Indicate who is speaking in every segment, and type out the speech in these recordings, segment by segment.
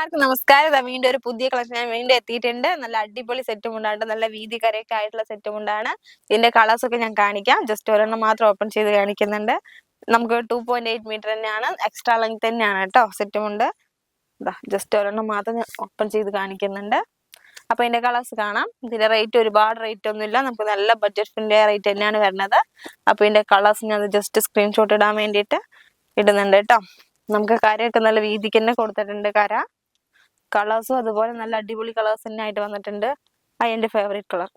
Speaker 1: എല്ലാവർക്കും നമസ്കാരം. വീണ്ടും ഒരു പുതിയ കളക്ഷൻ ഞാൻ വീണ്ടും എത്തിയിട്ടുണ്ട്. നല്ല അടിപൊളി സെറ്റും ഉണ്ടാണ്ട് നല്ല വീതി കരയൊക്കെ ആയിട്ടുള്ള സെറ്റും ഉണ്ടാണ് ഇതിന്റെ കളേഴ്സ് ഒക്കെ ഞാൻ കാണിക്കാം. ജസ്റ്റ് ഒരെണ്ണം മാത്രം ഓപ്പൺ ചെയ്ത് കാണിക്കുന്നുണ്ട്. നമുക്ക് ടു പോയിന്റ് എയ്റ്റ് മീറ്റർ തന്നെയാണ്. എക്സ്ട്രാ ലെങ്ത് തന്നെയാണ് കേട്ടോ സെറ്റും ഉണ്ട്. ജസ്റ്റ് ഒരെണ്ണം മാത്രം ഞാൻ ഓപ്പൺ ചെയ്ത് കാണിക്കുന്നുണ്ട്. അപ്പൊ ഇതിന്റെ കളേഴ്സ് കാണാം. ഇതിന്റെ റേറ്റ് ഒരുപാട് റേറ്റ് ഒന്നുമില്ല നമുക്ക് നല്ല ബഡ്ജറ്റ് ഫ്രണ്ട്ലി റേറ്റ് തന്നെയാണ് വരുന്നത്. അപ്പൊ ഇതിന്റെ കളേഴ്സ് ഞാൻ ജസ്റ്റ് സ്ക്രീൻഷോട്ട് ഇടാൻ വേണ്ടിയിട്ട് ഇടുന്നുണ്ട് കേട്ടോ. നമുക്ക് കരയൊക്കെ നല്ല വീതിക്ക് തന്നെ കൊടുത്തിട്ടുണ്ട് കര. കളേഴ്സും അതുപോലെ നല്ല അടിപൊളി കളേഴ്സ് തന്നെ ആയിട്ട് വന്നിട്ടുണ്ട്. ആ എന്റെ ഫേവറേറ്റ് കളർ.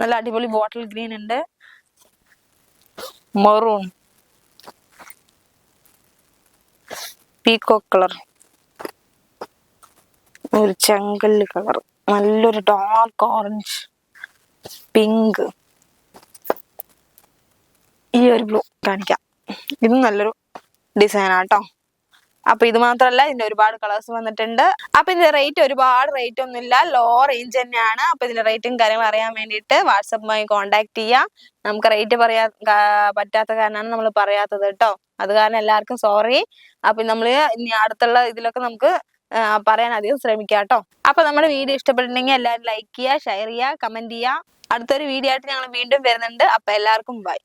Speaker 1: നല്ല അടിപൊളി ബോട്ടിൽ ഗ്രീൻ ഉണ്ട്. Maroon peacock colour. ഒരു ചെങ്കൽ കളർ. നല്ലൊരു ഡാർക്ക് ഓറഞ്ച് പിങ്ക് ഈ ഒരു ബ്ലൂ കാണിക്കാം. ഇത് നല്ലൊരു ഡിസൈൻ ആട്ടോ. അപ്പൊ ഇത് മാത്രമല്ല ഇതിന്റെ ഒരുപാട് കളേഴ്സ് വന്നിട്ടുണ്ട്. അപ്പൊ ഇതിന്റെ റേറ്റ് ഒരുപാട് റേറ്റ് ഒന്നുമില്ല ലോ റേഞ്ച് തന്നെയാണ്. അപ്പൊ ഇതിന്റെ റേറ്റും കാര്യങ്ങളും അറിയാൻ വേണ്ടിയിട്ട് വാട്സപ്പുമായി കോൺടാക്ട് ചെയ്യാം. നമുക്ക് റേറ്റ് പറയാ പറ്റാത്ത കാരണമാണ് നമ്മൾ പറയാത്തത് കേട്ടോ അത് കാരണം എല്ലാവർക്കും സോറി അപ്പൊ നമ്മൾ ഇനി അടുത്തുള്ള ഇതിലൊക്കെ നമുക്ക് പറയാൻ അധികം ശ്രമിക്കാം കേട്ടോ അപ്പൊ നമ്മുടെ വീഡിയോ ഇഷ്ടപ്പെട്ടിട്ടുണ്ടെങ്കിൽ എല്ലാവരും ലൈക്ക് ചെയ്യുക ഷെയർ ചെയ്യുക കമന്റ് ചെയ്യുക. അടുത്തൊരു വീഡിയോ ആയിട്ട് ഞങ്ങൾ വീണ്ടും വരുന്നുണ്ട്. അപ്പൊ എല്ലാവർക്കും ബൈ